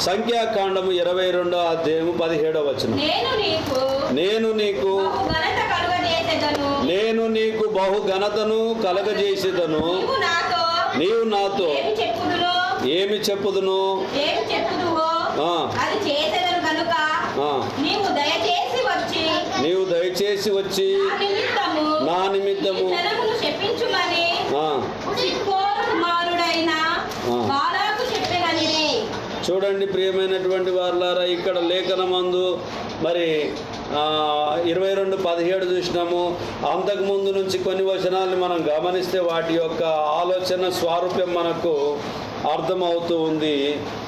సంఖ్యాకాండము ఇరవై రెండో అధ్యాయము పదిహేడో వచనం. నేను నీకు నేను నీకు బహు ఘనతను కలగజేసేదను. నీవు నాతో ఏమి చెప్పుదునో? నీవు దయచేసి వచ్చి నా నిమిత్తము నా నిమిత్తము ఈ జనమును శపించుమని ఆ, సిప్పోరు కుమారుడైన ఆ. బాలాకు చెప్పిననిరే చూడండి ప్రియమైనటువంటి వారులారా ఇక్కడ లేఖనమందు మరి ఇరవై రెండు పదిహేడు చూసినాము. అంతకుముందు నుంచి కొన్ని వచనాలను మనం గమనిస్తే వాటి యొక్క ఆలోచన స్వారూప్యం మనకు అర్థమవుతూ ఉంది.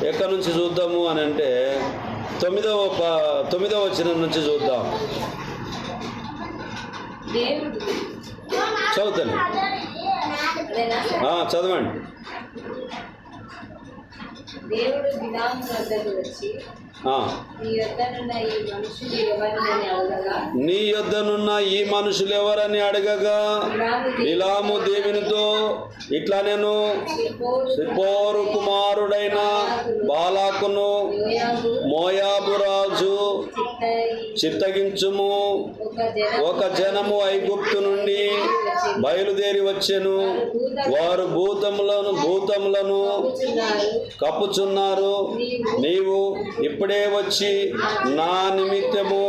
ఎక్కడి నుంచి చూద్దాము అని అంటే తొమ్మిదవ ప తొమ్మిదవ వచనం నుంచి చూద్దాం. చదువుతాను. చదవండి. దేవుడు బిలాము వద్దకు వచ్చి ఆ, నీ యొద్దనున్న ఈ మనుషులు ఎవరినని అడగగా? నీ యొద్దనున్న ఈ మనుషులు ఎవరని అడగగా? బిలాము దేవునితో ఇట్లా నేను సిపోరు కుమారుడైన బాలాకును యోయాబు మోయాబు రాజు చిత్తయి చిత్తగించుము. ఒక జనము ఐగుప్తు నుండి బయలుదేరి వచ్చెను. వారు భూతములను భూతములను కప్పుచున్నారు. నీవు ఇప్పుడే వచ్చి నా నిమిత్తము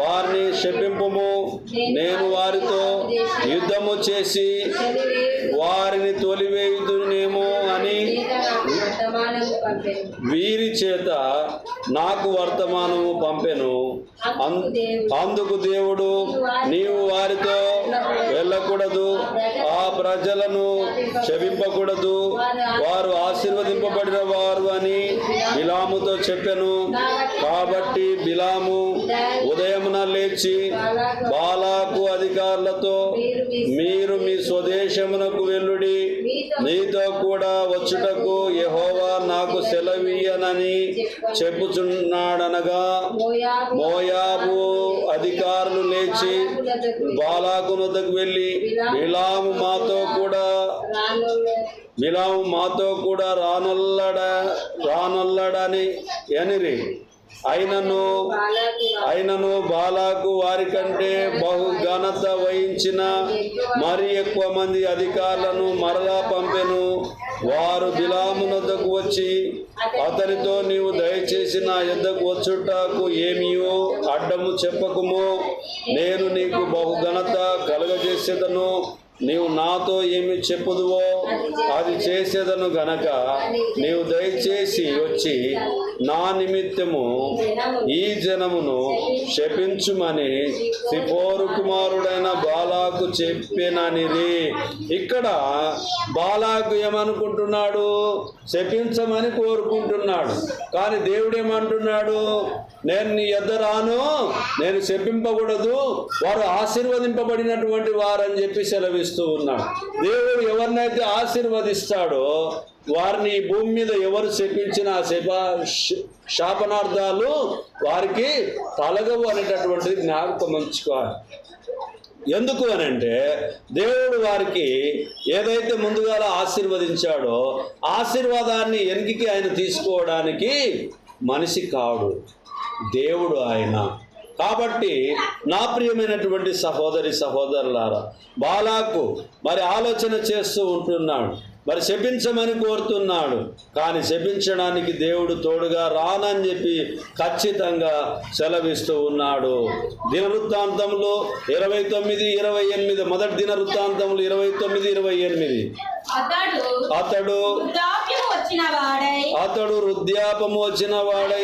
వారిని శపింపుము. నేను వారితో యుద్ధము చేసి వారిని తొలివేయుదునేమో అని వీరి చేత నాకు వర్తమానము పంపెను. అందుకు దేవుడు నీవు వారితో వెళ్ళకూడదు ఆ ప్రజలను క్షమింపకూడదు వారు ఆశీర్వదింపబడిన వారు అని బిలాముతో చెప్పెను. కాబట్టి బిలాము ఉదయమున లేచి బాలాకు అధికారులతో మీరు మీ స్వదేశమునకు వెళ్ళుడి. నీతో కూడా వచ్చుటకు యహో సెలవీయనని చెప్పుచున్నాడనగా మోయాబు అధికారులు లేచి బాలాకు వద్దకు వెళ్ళి బిలాము మాతో కూడా బిలాము మాతో కూడా రానొల్లడ రానొల్లడని ఎనిరి. అయినను అయినను బాలాకు వారికంటే బహు ఘనత వహించిన మరి ఎక్కువ మంది అధికారులను మరలా పంపెను. వారు బిలామునొద్దకు వచ్చి అతనితో నీవు దయచేసి నా యుద్ధకు వచ్చుటకు ఏమియో అడ్డము చెప్పకుము. నేను నీకు బహుఘనత కలుగజేసేదను కలగజేసేదను. నీవు నాతో ఏమి చెప్పుదువో అది చేసేదను గనక నీవు దయచేసి వచ్చి నా నిమిత్తము ఈ జనమును శపించుమని సిపోరు కుమారుడైన బాలాకు చెప్పిననిది. ఇక్కడ బాలాకు ఏమనుకుంటున్నాడు? శపించమని కోరుకుంటున్నాడు. కానీ దేవుడు ఏమంటున్నాడు నేను నీ యొద్ద రాను నేను శపింపకూడదు వారు ఆశీర్వదింపబడినటువంటి వారని చెప్పి ఆశీర్వదిస్తూ ఉన్నాడు దేవుడు ఎవరినైతే ఆశీర్వదిస్తాడో వారిని ఈ భూమి మీద ఎవరు శపించిన శప శ- శాపనార్థాలు వారికి తలగవు అనేటటువంటిది జ్ఞాపకం ఉంచుకోవాలి ఎందుకు అని అంటే దేవుడు వారికి ఏదైతే ముందుగా ఆశీర్వదించాడో ఆశీర్వాదాన్ని ఎనికి ఆయన తీసుకోవడానికి మనిషి కాడు. దేవుడు ఆయన. కాబట్టి నా ప్రియమైనటువంటి సహోదరి సహోదరులారా బాలాకు మరి ఆలోచన చేస్తూ ఉంటున్నాడు మరి శపించమని కోరుతున్నాడు కానీ శపించడానికి దేవుడు తోడుగా రానని చెప్పి ఖచ్చితంగా సెలవిస్తూ ఉన్నాడు. దినవృత్తాంతంలో ఇరవై తొమ్మిది ఇరవై ఎనిమిది మొదటి దినవృత్తాంతంలో ఇరవై తొమ్మిది ఇరవై ఎనిమిది. అతడు అతడు వృద్ధాపము వచ్చిన వాడై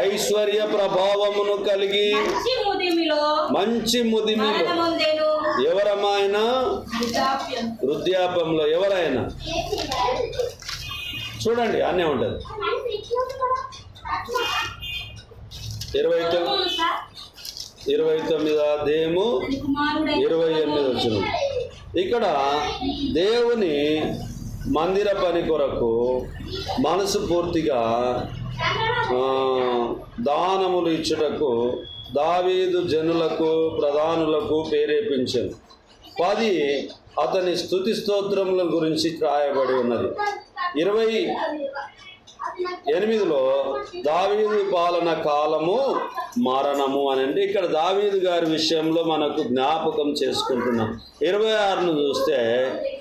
ఐశ్వర్య ప్రభావమును కలిగి. మంచి ముదిమిలో వృద్ధాప్యం. వృద్ధాపంలో ఎవరైనా చూడండి అన్నీ ఉంటుంది. ఇరవై తొమ్మిది ఇరవై తొమ్మిది అధ్యాయము కుమారుడై ఇరవై ఎనిమిది వచ్చిన ఇక్కడ దేవుని మందిర పని కొరకు మనసు పూర్తిగా దానములు ఇచ్చుటకు దావీదు జనులకు ప్రధానులకు ప్రేరేపించను. పది అతని స్థుతి స్తోత్రముల గురించి రాయబడి ఉన్నది. ఇరవై ఎనిమిదిలో దావీదు పాలన కాలము మరణము అని అంటే ఇక్కడ దావీదు గారి విషయంలో మనకు జ్ఞాపకం చేసుకుంటున్నాం. ఇరవై ఆరును చూస్తే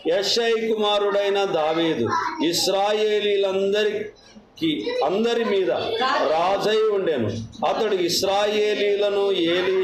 యషై కుమారుడైన దావీదు ఇస్రాయేలీలందరికీ అందరి మీద రాజై ఉండేను. అతడు ఇస్రాయేలీలను ఏలి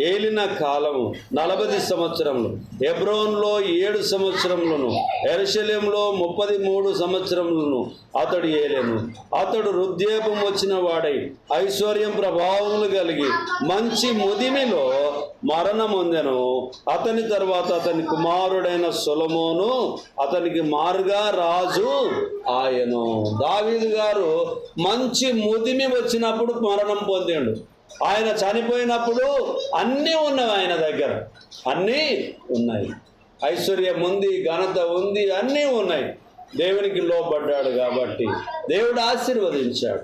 ఏలిన కాలము నలభై సంవత్సరములు. హెబ్రోన్లో ఏడు సంవత్సరములను ఎరుశల్యంలో ముప్పది మూడు సంవత్సరములను అతడు ఏలేను. అతడు వృద్ధాపం వచ్చిన వాడై ఐశ్వర్యం ప్రభావములు కలిగి మంచి ముదిమిలో మరణమొందెను. అతని తర్వాత అతని కుమారుడైన సొలమోను అతనికి మారుగా రాజు ఆయను. దావీదు గారు మంచి ముదిమి వచ్చినప్పుడు మరణం పొందాడు. ఆయన చనిపోయినప్పుడు అన్నీ ఉన్నవి ఆయన దగ్గర. అన్నీ ఉన్నాయి. ఐశ్వర్యం ఉంది ఘనత ఉంది అన్నీ ఉన్నాయి. దేవునికి లోబడ్డాడు కాబట్టి దేవుడు ఆశీర్వదించాడు.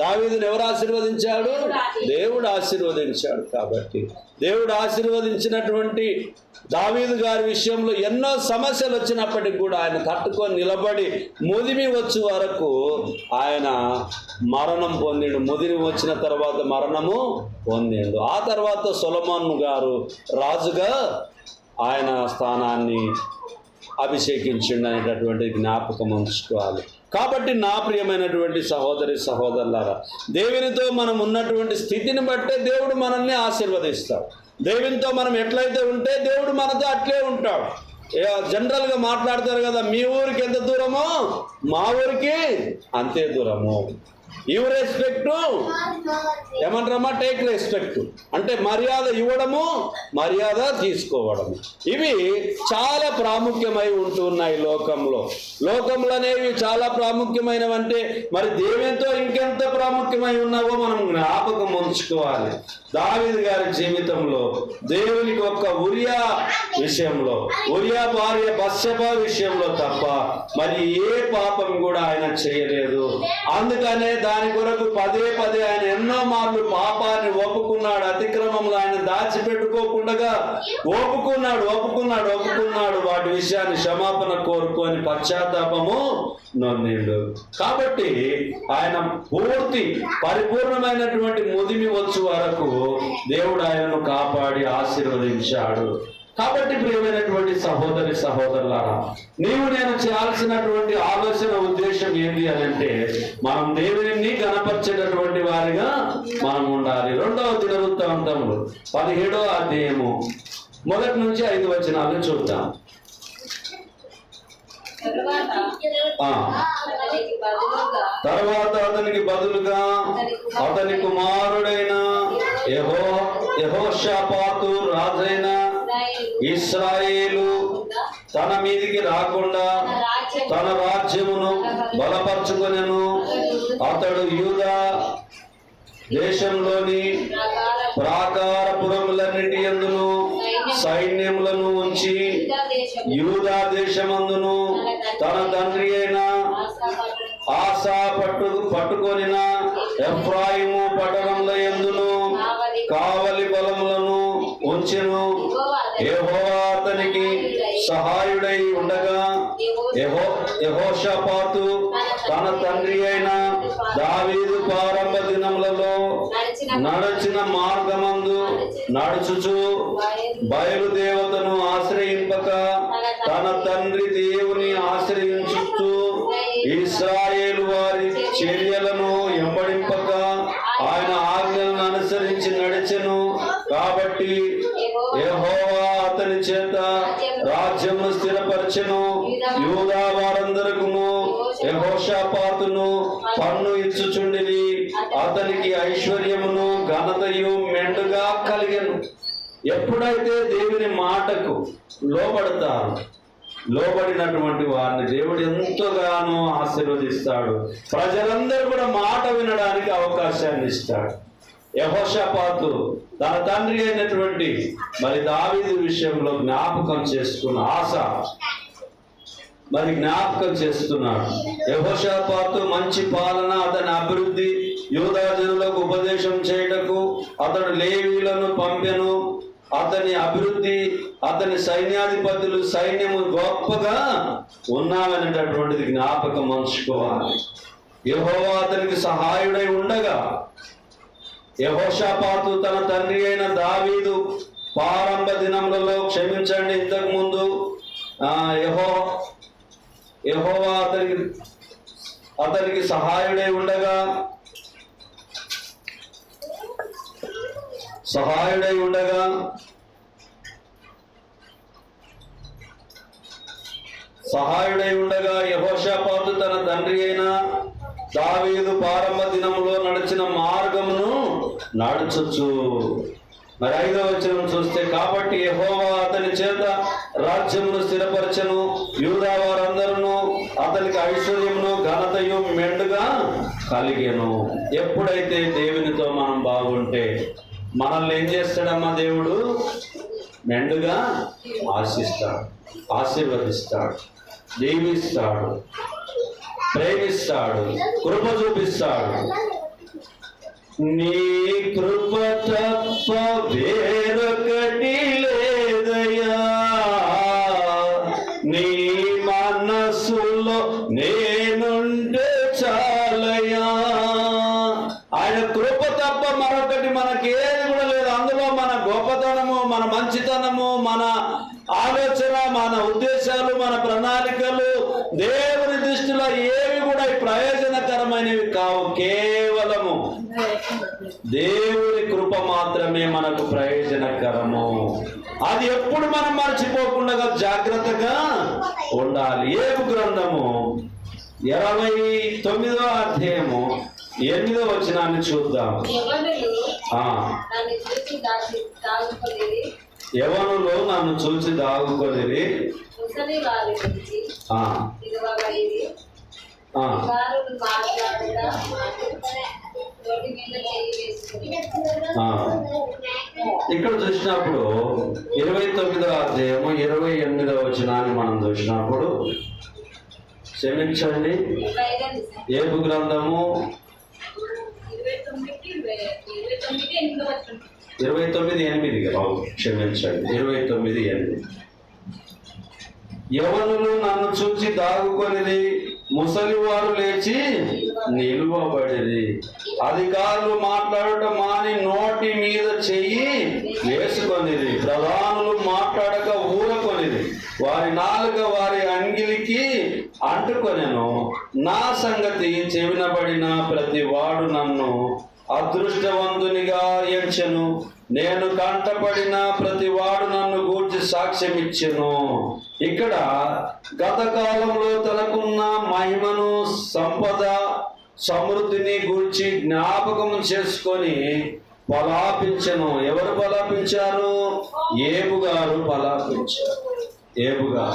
దావీదుని ఎవరు ఆశీర్వదించాడు? దేవుడు ఆశీర్వదించాడు కాబట్టి. దేవుడు ఆశీర్వదించినటువంటి దావీదు గారి విషయంలో ఎన్నో సమస్యలు వచ్చినప్పటికి కూడా ఆయన తట్టుకొని నిలబడి ముదిమి వచ్చే వరకు ఆయన మరణం పొందిండు. ముదిమి వచ్చిన తర్వాత మరణము పొందిండు. ఆ తర్వాత సులమాన్ గారు రాజుగా ఆయన స్థానాన్ని అభిషేకించిండు అనేటటువంటి జ్ఞాపకం ఉంచుకోవాలి. కాబట్టి నా ప్రియమైనటువంటి సహోదరి సహోదరులారా దేవునితో మనం ఉన్నటువంటి స్థితిని బట్టే దేవుడు మనల్ని ఆశీర్వదిస్తాడు. దేవునితో మనం ఎట్లయితే ఉంటే దేవుడు మనతో అట్లే ఉంటాడు. జనరల్గా మాట్లాడతారు కదా మీ ఊరికి ఎంత దూరమో మా ఊరికి అంతే దూరము. ఇవ్ రెస్పెక్ట్ ఏమంటారమ్మా? టేక్ రెస్పెక్ట్ అంటే మర్యాద ఇవ్వడము మర్యాద తీసుకోవడము. ఇవి చాలా ప్రాముఖ్యమై ఉంటున్నాయి లోకంలో. లోకంలో అనేవి చాలా ప్రాముఖ్యమైనవంటే మరి దేవునితో ఇంకెంత ప్రాముఖ్యమై ఉన్నావో మనం జ్ఞాపకం ఉంచుకోవాలి. దావిద్ గారి జీవితంలో దేవునికి ఒక్క ఉరియా విషయంలో ఉరియా భార్య బస్యప విషయంలో తప్ప మరి ఏ పాపం కూడా ఆయన చేయలేదు. అందుకనే దాని కొరకు పదే పదే ఆయన ఎన్నో మార్లు పాపాన్ని ఒప్పుకున్నాడు అతిక్రమంలో ఆయన దాచిపెట్టుకోకుండా ఒప్పుకున్నాడు ఒప్పుకున్నాడు ఒప్పుకున్నాడు. వాటి విషయాన్ని క్షమాపణ కోరుకొని పశ్చాత్తాపము నొందిండు. కాబట్టి ఆయన పూర్తి పరిపూర్ణమైనటువంటి ముదిమి వచ్చు వరకు దేవుడు ఆయనను కాపాడి ఆశీర్వదించాడు. కాబట్టి ప్రియమైనటువంటి సహోదరి సహోదరులారా నీవు నేను చేయాల్సినటువంటి ఆలోచన ఉద్దేశం ఏంటి అని అంటే మనం దేవుని గణపరిచేటటువంటి వారిగా మనం ఉండాలి. రెండవ దినవృత్తాంతములు పదిహేడవ అధ్యాయము. మొదటి నుంచి ఐదు వచనాలు చూద్దాం. అతనికి బదులుగా తర్వాత అతనికి బదులుగా అతని కుమారుడైన యహో యహోషాపాతు రాజైన ఇస్రాయేలు తన మీదికి రాకుండా తన రాజ్యమును బలపరచుకునేను. అతడు యూదా దేశంలోని ప్రాకారపురములన్నిటి ఎందును సైన్యములను ఉంచి యూదా దేశమందును తన తండ్రి అయిన ఆశా పట్టు పట్టుకొనిన ఎఫ్రాయిము పట్టణంలో ఎందును కావలి బలములను ఉంచెను. సహాయుడై ఉండగా యహోషపాతు తన తండ్రి అయిన దావీదు ప్రారంభ దినములలో నడచిన మార్గమందు నడుచుచు బయలుదేవతను ఆశ్రయింపక తన తండ్రి దేవుని ఆశ్రయించుచు ఇస్రాయేలు వారి చర్యలను స్థిరపరచెను యూదా వారందరకును యహోషాపాతును పన్ను ఇచ్చుచుండిరి. అతనికి ఐశ్వర్యమును ఘనతయు మెండుగా కలిగను. ఎప్పుడైతే దేవుని మాటకు లోబడతారు లోబడినటువంటి వారిని దేవుడు ఎంతగానో ఆశీర్వదిస్తాడు. ప్రజలందరూ కూడా మాట వినడానికి అవకాశాన్ని ఇస్తాడు. యహోషపాతు తన తండ్రి అయినటువంటి మరి దావీదు విషయంలో జ్ఞాపకం చేసుకున్న ఆశ మరి జ్ఞాపకం చేస్తున్నాడు. యహోషాపాతు మంచి పాలన అతని అభివృద్ధి యూదాజనులకు ఉపదేశం చేయటకు అతడు లేవీలను పంపెను. అతని అభివృద్ధి అతని సైన్యాధిపతులు సైన్యము గొప్పగా ఉన్నామనేటటువంటిది జ్ఞాపకం ఉంచుకోవాలి యెహోవా అతనికి సహాయుడై ఉండగా యహోషాపాతు తన తండ్రి అయిన దావీదు ప్రారంభ దినములలో క్షమించండి ఇంతకు ముందు యహో యహోవా అతనికి అతనికి సహాయుడై ఉండగా సహాయుడై ఉండగా సహాయుడై ఉండగా యహోషాపాతు తన తండ్రి అయిన దావీదు ప్రారంభ దినములో నడిచిన మార్గమును నడుచొచ్చు మరి ఐదవ వచనం చూస్తే కాబట్టి యహోవా అతని చేత రాజ్యమును స్థిరపరచను యూదా వారందరూ అతనికి ఐశ్వర్యమును ఘనతయు మెండుగా కలిగాను. ఎప్పుడైతే దేవునితో మనం బాగుంటే మనల్ని ఏం చేస్తాడమ్మా దేవుడు? మెండుగా ఆశిస్తాడు ఆశీర్వదిస్తాడు దీవిస్తాడు ప్రేమిస్తాడు కృప చూపిస్తాడు. నీ కృప తప్ప వేరొకటి ఆలోచన మన ఉద్దేశాలు మన ప్రణాళికలు దేవుని దృష్టిలో ఏవి కూడా ప్రయోజనకరమైనవి కావు కేవలము దేవుని కృప మాత్రమే మనకు ప్రయోజనకరము. అది ఎప్పుడు మనం మర్చిపోకుండా జాగ్రత్తగా ఉండాలి. ఏపు గ్రంథము ఇరవై తొమ్మిదో అధ్యాయము ఎనిమిదో వచనాన్ని చూద్దాం. యవనులు నన్ను చూసి దాగుకొనిది. ఇక్కడ చూసినప్పుడు ఇరవై తొమ్మిదవ అధ్యాయము ఇరవై ఎనిమిదవ వచనాన్ని మనం చూసినప్పుడు క్షమించండి. ఏపు గ్రంథము ఇరవై తొమ్మిది ఇరవై తొమ్మిది ఎనిమిది వచ్చింది ఇరవై తొమ్మిది ఎనిమిది బాబు క్షమించండి. ఇరవై తొమ్మిది ఎనిమిది. యవనులు నన్ను చూసి దాగుకొనిది ముసలివారు లేచి నిలువబడిది అధికారులు మాట్లాడటం మాని నోటి మీద చెయ్యి వేసుకొనిది ప్రధానులు మాట్లాడక ఊరకొనిది వారి నాలుక వారి అంగిలికి అంటుకొనెను. నా సంగతి చెవినబడిన ప్రతి వాడు నన్ను అదృష్టవంతునిగా ఎంచెను నేను కంటపడిన ప్రతి వాడు నన్ను గూర్చి సాక్ష్యమిచ్చెను. ఇక్కడ గత కాలంలో తనకున్న మహిమను సంపద సమృద్ధిని గూర్చి జ్ఞాపకం చేసుకొని పలాపించను ఎవరు పలాపించారు ఏబు గారు పలాపించారు ఏబుగా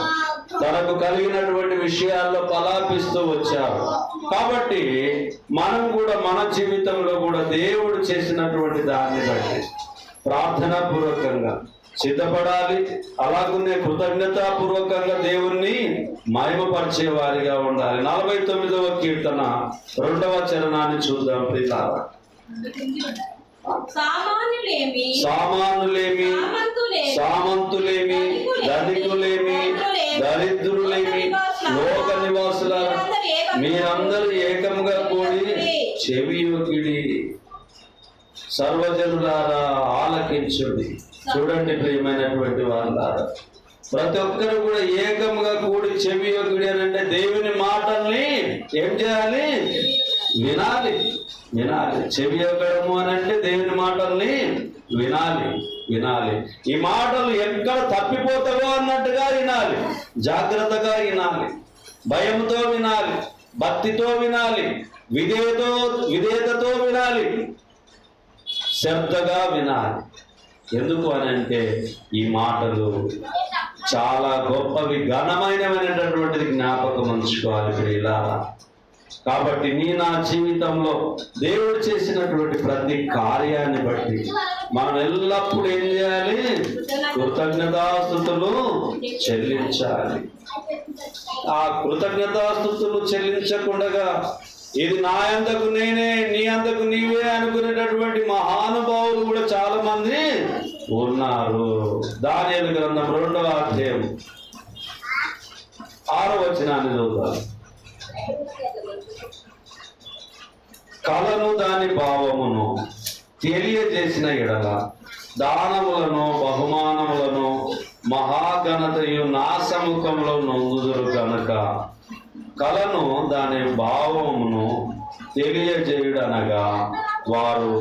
తనకు కలిగినటువంటి విషయాల్లో పలాపిస్తూ వచ్చారు. కాబట్టి మనం కూడా మన జీవితంలో కూడా దేవుడు చేసినటువంటి దాన్ని బట్టి ప్రార్థనా పూర్వకంగా సిద్ధపడాలి. అలాగనే కృతజ్ఞతాపూర్వకంగా దేవుణ్ణి మహిమపరిచే వారిగా ఉండాలి. నలభై తొమ్మిదవ కీర్తన రెండవ చరణాన్ని చూద్దాం ప్రియులారా సామాన్యులేమి సామంతులేమి ధనికులేమి దరిద్రులేమి లోక నివాసుల మీరందరూ ఏకముగా కూడి చెవియోగిడి సర్వజనులారా ఆలకించుడి. చూడండి ప్రియమైనటువంటి వాళ్ళారా ప్రతి ఒక్కరు కూడా ఏకముగా కూడి చెవి యొకిడి అని అంటే దేవుని మాటల్ని ఏం చేయాలి? వినాలి. వినాలి. చెవి యొక్కడము అని అంటే దేవుని మాటల్ని వినాలి. వినాలి. ఈ మాటలు ఎక్కడ తప్పిపోతావో అన్నట్టుగా వినాలి. జాగ్రత్తగా వినాలి. భయంతో వినాలి. భక్తితో వినాలి. విధేయతో విధేయతతో వినాలి. శ్రద్ధగా వినాలి. ఎందుకు అని అంటే ఈ మాటలు చాలా గొప్పవి ఘనమైనమైనటువంటిది జ్ఞాపకం ఉంచుకోవాలి ప్రియులా కాబట్టి నీ నా జీవితంలో దేవుడు చేసినటువంటి ప్రతి కార్యాన్ని బట్టి మనం ఎల్లప్పుడూ ఏం చేయాలి? కృతజ్ఞతాస్థుతులు చెల్లించాలి. ఆ కృతజ్ఞతాస్థుతులు చెల్లించకుండా ఇది నా అంతకు నేనే నీ అంతకు నీవే అనుకునేటటువంటి మహానుభావులు కూడా చాలా మంది ఉన్నారు. దాని గ్రంథం రెండవ అధ్యాయం ఆరో వచనాన్ని చూద్దాం కలను దాని భావమును తెలియజేసిన ఎడల దానములను బహుమానములను మహాఘనతయు నా సముఖంలో నొందుదురు కనుక కలను దాని భావమును తెలియజేయుడనగా వారు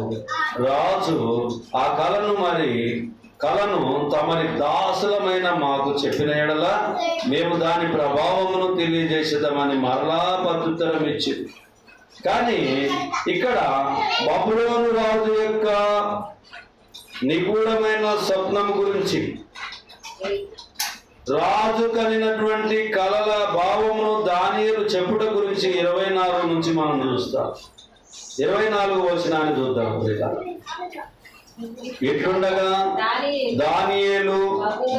రాజు ఆ కలను మరి కలను తమరి దాసులమైన మాకు చెప్పిన ఎడల మేము దాని ప్రభావమును తెలియజేసేదామని మరలా ప్రత్యుత్తరం ఇచ్చింది కానీ ఇక్కడ బబులోను రాజు యొక్క నిగూఢమైన స్వప్నం గురించి రాజు కలిగినటువంటి కలల భావమును దానియలు చెప్పుట గురించి ఇరవై నాలుగు నుంచి మనం చూస్తాం. ఇరవై నాలుగు వచనాన్ని చూద్దాం ఎట్లుండగా? దానియేలు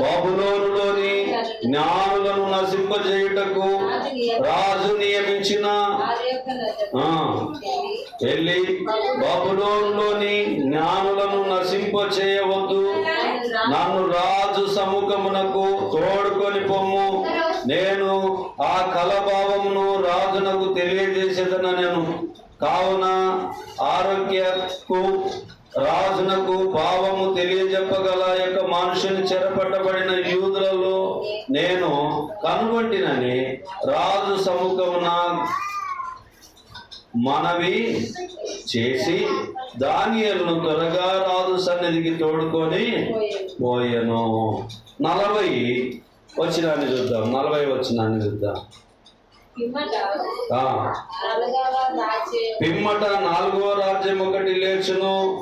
బాబులోనులోని జ్ఞానులను నశింపజేయుటకు రాజు నియమించిన వెళ్ళి బాబులోనులోని జ్ఞానులను నశింపచేయవద్దు. నన్ను రాజు సముఖమునకు తోడుకొని పొమ్ము. నేను ఆ కలభావమును రాజునకు తెలియజేసేదన నేను కావున ఆరోగ్యకు రాజునకు భావము తెలియజెప్పగల యొక్క మనుషుని చెరపట్టబడిన యూదులలో నేను కనుగొంటినని రాజు సముఖమున మనవి చేసి దానియలను త్వరగా రాజు సన్నిధికి తోడుకొని పోయను. నలభై వచ్చినాన్ని చూద్దాం. నలభై వచ్చినాన్ని చూద్దాం. పిమ్మట. నాలుగో రాజ్యం. ఒకటి లేచును.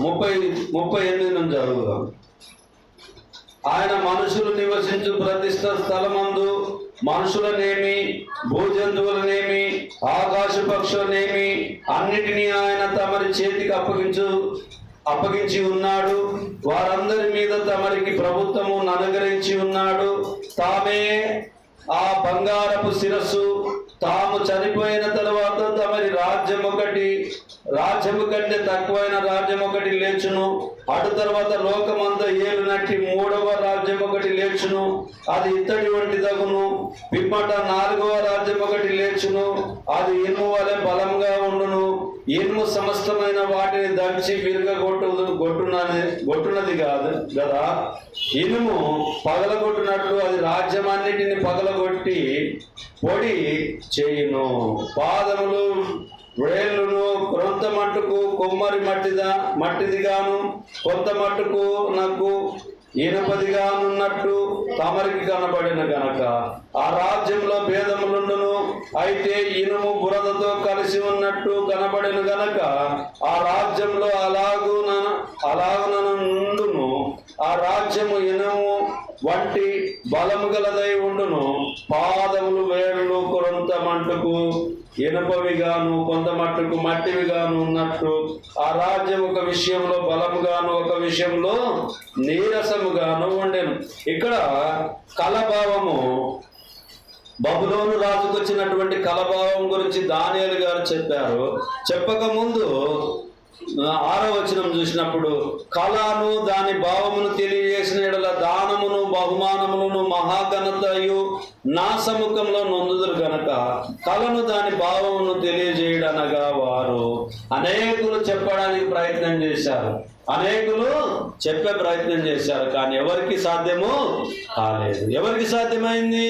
ముప్పై ముప్పై ఎనిమిది నుంచి అడుగుదాం ఆయన మనుషులు నివసించు ప్రతిష్ట స్థలమందు మనుషులనేమి భూజంతువులనేమి ఆకాశ పక్షులనేమి అన్నిటినీ ఆయన తమరి చేతికి అప్పగించు అప్పగించి ఉన్నాడు. వారందరి మీద తమరికి ప్రభుత్వము అనుగ్రహించి ఉన్నాడు. తామే ఆ బంగారపు శిరస్సు తాము చనిపోయిన తర్వాత తమరి రాజ్యం ఒకటి రాజ్యము కంటే తక్కువైన రాజ్యం ఒకటి లేచును. అటు తర్వాత లోకమంతా ఏలునట్టి మూడవ రాజ్యం ఒకటి లేచును. అది ఇత్తడి వంటి తగును. పిమ్మట నాలుగవ రాజ్యం ఒకటి లేచును. అది ఇనుము వలె బలంగా ఉండును. ఇనుము సమస్తమైన వాటిని దంచి విరగొట్టు గొట్టునని గొట్టునది కాదు కదా? ఇనుము పగలగొట్టినట్లు అది రాజ్యమన్నిటిని పగలగొట్టి పొడి చేయును. పాదములు వేళ్ళును కొంత మట్టుకు కొమ్మరి మట్టిదా మట్టిదిగాను కొంత మట్టుకు నాకు ఇనుపదిగానున్నట్టు తమరికి కనబడిన గనక ఆ రాజ్యంలో భేదములుండును అయితే ఇనుము బురదతో కలిసి ఉన్నట్టు కనబడిన గనక ఆ రాజ్యంలో అలాగున అలాగునను ఆ రాజ్యము ఇనుము వంటి బలము గలదై ఉండును. పాదములు వేరులు కొంత మట్టుకు ఇనుపవిగాను కొంత మట్టుకు మట్టివిగాను ఉన్నట్టు. ఆ రాజ్యం ఒక విషయంలో బలముగాను ఒక విషయంలో నీరసముగాను ఉండెను. ఇక్కడ కలభావము బబులోను రాజుకు వచ్చినటువంటి కలభావం గురించి దానియలు గారు చెప్పారు. చెప్పక ముందు ఆరో వచనం చూసినప్పుడు కళను దాని భావమును తెలియజేసిన ఎడల దానమును బహుమానములను మహాఘనతయు నా సముఖంలో నొందుదురు గనక కళను దాని భావమును తెలియజేయడనగా వారు. అనేకులు చెప్పడానికి ప్రయత్నం చేశారు. అనేకులు చెప్పే ప్రయత్నం చేశారు కానీ ఎవరికి సాధ్యము కాలేదు. ఎవరికి సాధ్యమైంది?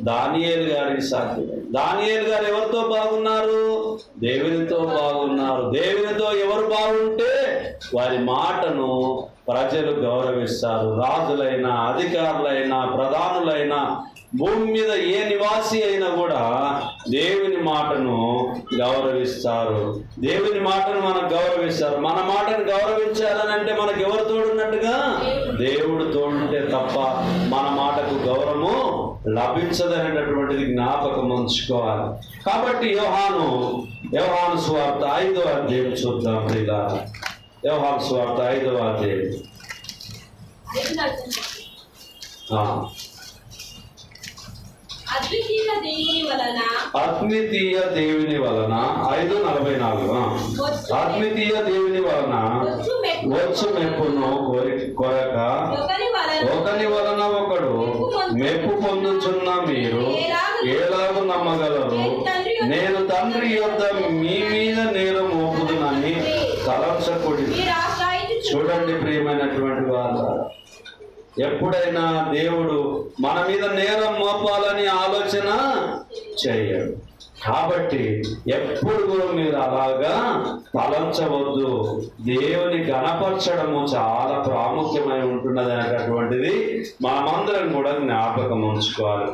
దానియేలు గారికి సాధ్యమైంది దానియేలు గారు ఎవరితో బాగున్నారు? దేవునితో బాగున్నారు. దేవునితో ఎవరు బాగుంటే వారి మాటను ప్రజలు గౌరవిస్తారు. రాజులైన అధికారులైన ప్రధానులైన భూమి మీద ఏ నివాసి అయినా కూడా దేవుని మాటను గౌరవిస్తారు. దేవుని మాటను మనం గౌరవిస్తారు. మన మాటను గౌరవించాలని అంటే మనకు ఎవరు తోడున్నట్టుగా? దేవుడు తోడుంటే తప్ప మన మాటకు గౌరవము లభించదనేటటువంటిది జ్ఞాపకం ఉంచుకోవాలి. కాబట్టి యోహాను యోహాను స్వార్థ ఐదో అధ్యాయం చూద్దాం ఇలా యోహాను స్వార్థ ఐదవ అధ్యాయం ఆ. అద్వితీయ దేవుని వలన ఐదు నలభై నాలుగు ఆ. అద్వితీయ దేవుని వలన వచ్చు మెప్పు వచ్చు మెప్పును కోరి కొరక ఒకని వలన ఒకడు మెప్పు పొందుచున్న మీరు ఎలాగు నమ్మగలరు నేను తండ్రి యొద్ద మీ మీద నేరం మోపుదునని తలంచకూడదు మీరు ఆశ్రయించు చూడండి ప్రియమైనటువంటి వాళ్ళ. ఎప్పుడైనా దేవుడు మన మీద నేరం మోపాలని ఆలోచన చేయడు. కాబట్టి ఎప్పుడు కూడా మీరు అలాగా తలంచవద్దు. దేవుని గణపరచడము చాలా ప్రాముఖ్యమై ఉంటున్నది అనేటటువంటిది మనమందరం కూడా జ్ఞాపకం ఉంచుకోవాలి.